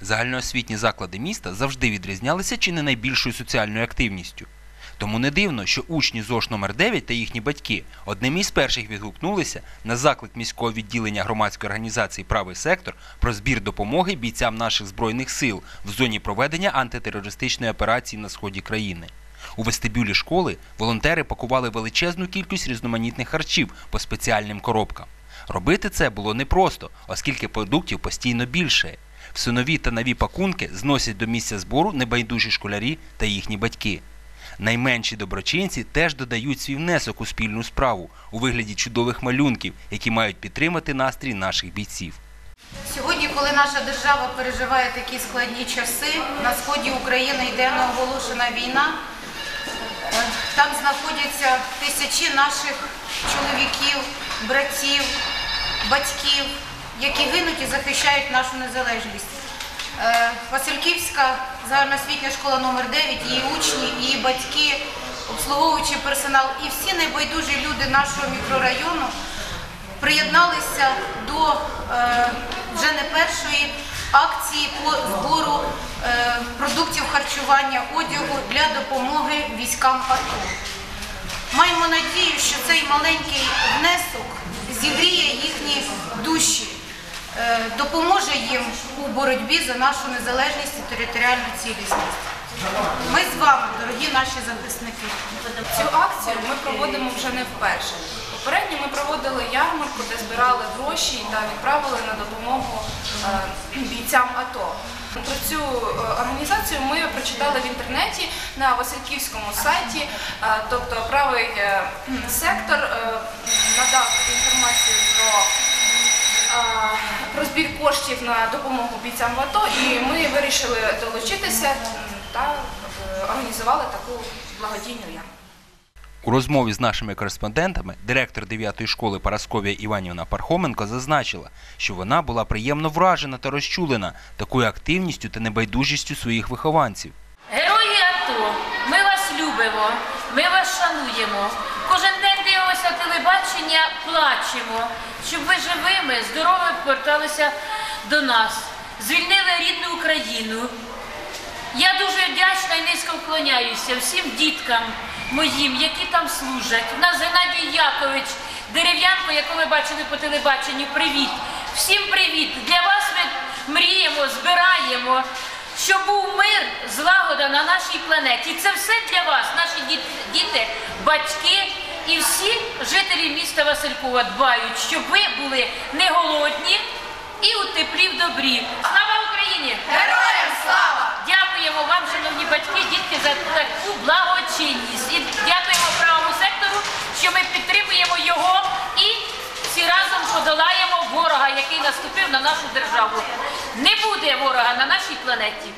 Загальноосвітні заклади міста завжди відрізнялися чи не найбільшою соціальною активністю. Тому не дивно, що учні ЗОШ номер 9 та їхні батьки одним із перших відгукнулися на заклик міського відділення громадської організації Правий сектор про збір допомоги бійцям наших збройних сил в зоні проведення антитерористичної операції на сході країни. У вестибюлі школи волонтери пакували величезну кількість різноманітних харчів по спеціальним коробкам. Робити це було непросто, оскільки продуктів постійно більше. В нові та нові пакунки зносять до місця збору небайдужі школярі та їхні батьки. Найменші доброчинці теж додають свій внесок у спільну справу у вигляді чудових малюнків, які мають підтримати настрій наших бійців. Сьогодні, коли наша держава переживає такі складні часи, на сході України йде неоголошена війна. Там знаходяться тисячі наших чоловіків, братів, батьків, які гинуть і захищають нашу незалежність. Е, Васильківська загальноосвітня школа номер 9 її учні, її батьки, обслуговуючий персонал і всі найбайдужі люди нашого мікрорайону приєдналися до е, вже не першої акції по збору е, продуктів харчування, одягу для допомоги військам АТО. Маємо надію, що цей маленький внесок зігріє їхні душі, допоможе їм у боротьбі за нашу незалежність і територіальну цілісність. Ми з вами, дорогі наші захисники. Цю акцію ми проводимо вже не вперше. Попередньо ми проводили ярмарку, де збирали гроші та відправили на допомогу е, бійцям АТО. Про цю е, організацію ми прочитали в інтернеті на Васильківському сайті, е, тобто правий е, сектор е, надав інформацію про а, про збір коштів на допомогу бійцям в АТО, і ми вирішили долучитися та е, організували таку благодійну ярмарку. У розмові з нашими кореспондентами директор 9-ї школи Парасковія Іванівна Пархоменко зазначила, що вона була приємно вражена та розчулена такою активністю та небайдужістю своїх вихованців. Герої АТО, ми вас любимо, ми вас шануємо. Кожен день дивимося телебачення, плачемо, щоб ви живими, здоровими поверталися до нас, звільнили рідну Україну. Я дуже вдячна і низько вклоняюся всім діткам моїм, які там служать. У нас Геннадій Якович, дерев'янко, яку ви бачили по телебаченню, привіт. Всім привіт! Для вас ми мріємо, збираємо, щоб був мир, злагода на нашій планеті. Це все для вас, наші діти, батьки і всі жителі міста Василькова дбають, щоб ви були не голодні і у теплі в добрі. Слава Україні! Героям слава! Дякуємо вам, шановні батьки, дітки, за таку благочинність. І дякуємо правому сектору, що ми підтримуємо його і всі разом подолаємо ворога, який наступив на нашу державу. Не буде ворога на нашій планеті.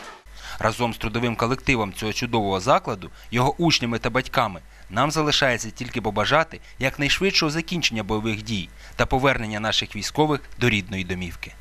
Разом з трудовим колективом цього чудового закладу, його учнями та батьками, нам залишається тільки побажати якнайшвидшого закінчення бойових дій та повернення наших військових до рідної домівки.